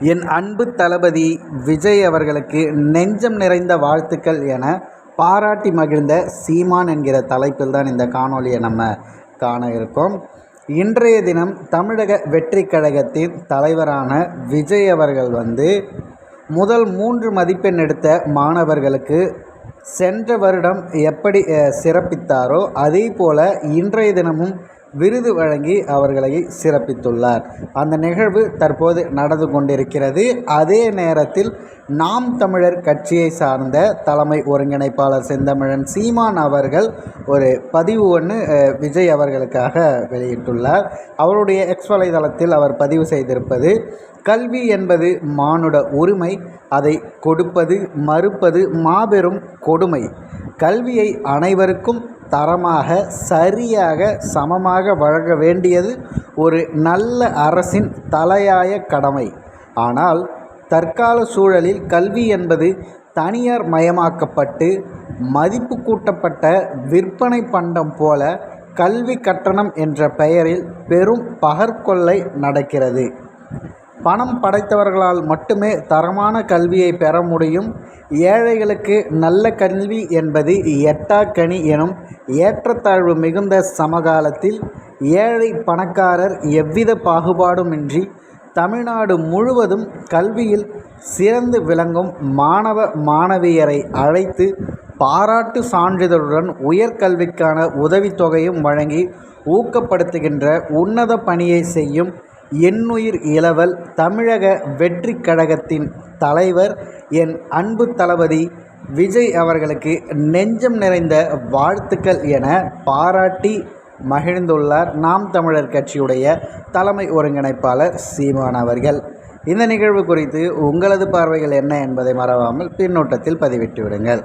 என் அன்பு தளபதி விஜய் அவர்களுக்கு நெஞ்சம் நிறைந்த வாழ்த்துக்கள் என பாராட்டி மகிழ்ந்த சீமான் என்கிற தலைப்பில் தான் இந்த காணொளியை நம்ம காண இருக்கோம். இன்றைய தினம் தமிழக வெற்றி கழகத்தின் தலைவரான விஜய் அவர்கள் வந்து முதல் மூன்று மதிப்பெண் எடுத்த மாணவர்களுக்கு சென்ற வருடம் எப்படி சிறப்பித்தாரோ அதே போல இன்றைய தினமும் விருது வழங்கி அவர்களை சிறப்பித்துள்ளார். அந்த நிகழ்வு தற்போது நடந்து கொண்டிருக்கிறது. அதே நேரத்தில் நாம் தமிழர் கட்சியை சார்ந்த தலைமை ஒருங்கிணைப்பாளர் செந்தமிழன் சீமான் அவர்கள் ஒரு பதிவு ஒன்று விஜய் அவர்களுக்காக வெளியிட்டுள்ளார். அவருடைய எக்ஸ் வலைதளத்தில் அவர் பதிவு செய்திருப்பது கல்வி என்பது மானுட உரிமை அதை கொடுப்பது மறுப்பது மாபெரும் கொடுமை. கல்வியை அனைவருக்கும் தரமாக சரியாக சமமாக வழங்க வேண்டியது ஒரு நல்ல அரசின் தலையாய கடமை. ஆனால் தற்கால சூழலில் கல்வி என்பது தனியார் மயமாக்கப்பட்டு மதிப்பு கூட்டப்பட்ட விற்பனை பண்டம் போல கல்வி கட்டணம் என்ற பெயரில் பெரும் பகற்கொள்ளை நடக்கிறது. பணம் படைத்தவர்களால் மட்டுமே தரமான கல்வியை பெற முடியும். ஏழைகளுக்கு நல்ல கல்வி என்பது எட்டாக்கனி எனும் ஏற்றத்தாழ்வு மிகுந்த சமகாலத்தில் ஏழை பணக்காரர் எவ்வித பாகுபாடுமின்றி தமிழ்நாடு முழுவதும் கல்வியில் சிறந்து விளங்கும் மாணவ மாணவியரை அழைத்து பாராட்டு சான்றிதழுடன் உயர்கல்விக்கான உதவித்தொகையும் வழங்கி ஊக்கப்படுத்துகின்ற உன்னத பணியை செய்யும் எண்ணுயிர் இளவல் தமிழக வெற்றி கழகத்தின் தலைவர் என் அன்பு தளபதி விஜய் அவர்களுக்கு நெஞ்சம் நிறைந்த வாழ்த்துக்கள் என பாராட்டி மகிழ்ந்துள்ளார் நாம் தமிழர் கட்சியுடைய தலைமை ஒருங்கிணைப்பாளர் சீமான் அவர்கள். இந்த நிகழ்வு குறித்து உங்களது பார்வைகள் என்ன என்பதை மறவாமல் பின்னோட்டத்தில் பதிவிட்டு விடுங்கள்.